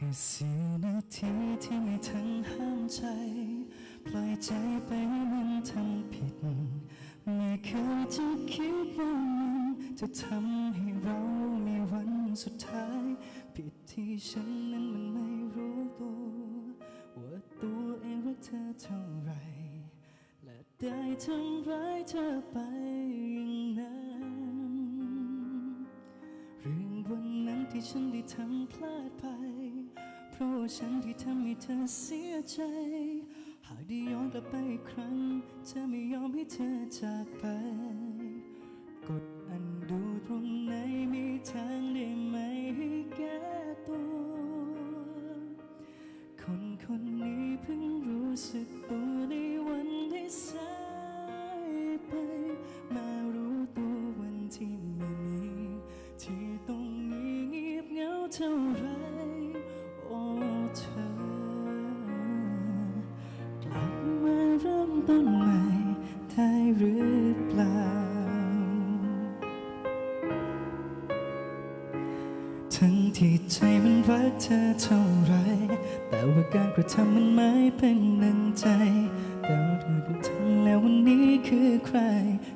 ค่สีนาทีที่ไม่ทันห้ามใจ ปล่อยใจไปมันทำผิด ไม่เคยจะคิดว่ามันจะทำให้เรามีวันสุดท้าย ผิดที่ฉันนั้นมันไม่รู้ตัวว่าตัวเองรักเธอเท่าไหรและได้ทำร้ายเธอไปอย่างนั้นเรื่องวันนั้นที่ฉันได้ทำพลาดไป เพราะว่าฉันที่ทำให้เธอเสียใจ หากได้ย้อนกลับไปอีกครั้งจะไม่ยอมให้เธอจากไป กดอันดูตรงไหนมีทางได้ไหมให้แก้ตัว คนคนนี้เพิ่งรู้สึกตัวในวันที่สายไป มารู้ตัววันที่ไม่มี ที่ตรงนี้เงียบเหงาเท่าไร ต้นใหม่ได้หรือเปล่า ทั้งที่ใจมันรักเธอเท่าไร แต่ว่าการกระทำมันไม่เป็นนังใจแต่ว่าเธอต้องทำแล้ววันนี้คือใคร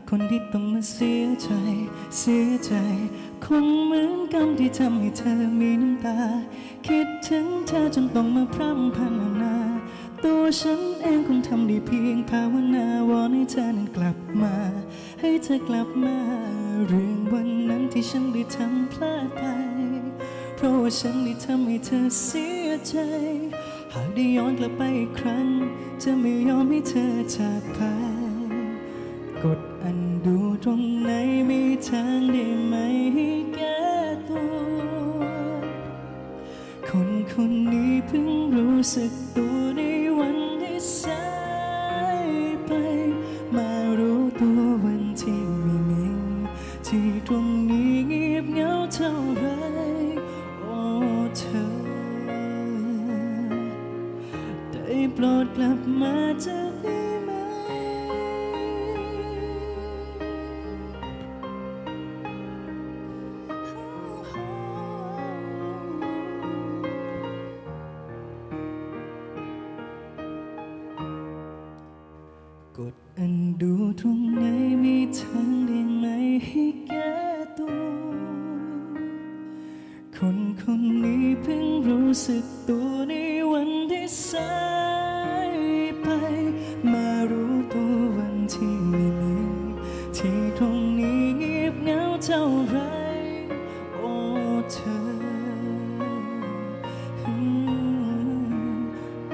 คนที่ต้องมาเสียใจ เสียใจ คงเหมือนกรรมที่ทำให้เธอมีน้ำตา คิดถึงเธอจนต้องมาพร่ำพรรณนา ตัวฉันเองคงทำได้เพียงภาวนาวอนให้เธอนั้นกลับมา ให้เธอกลับมา เรื่องวันนั้นที่ฉันได้ทำพลาดไป เพราะว่าฉันได้ทำให้เธอเสียใจ หากได้ย้อนกลับไปอีกครั้ง จะไม่ยอมให้เธอจากไป กดอันดูตรงไหนมีทางได้ไหมให้แก้ตัว คนคนนี้เพิ่งรู้สึกตัว มาจากนี้ไหม กดอันดูตรงไหนมีทางได้ไหมให้แก้ตัว คนคนนี้เพิ่งรู้สึกตัวในวันที่สาย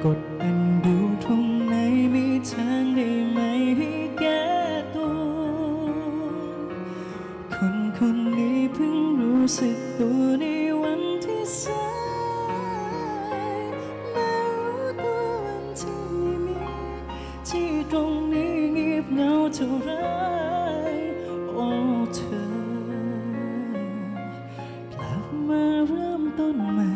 กดอันดูตรงไหนมีทางได้ไหมให้แก้ตัว คนคนนี้เพิ่งรู้สึกตัวในวันที่สายมารู้ตัววันที่มี ที่ตรงนี้เงียบเงาเท่าไรโอ้เธอกลับมาเริ่มต้นใหม่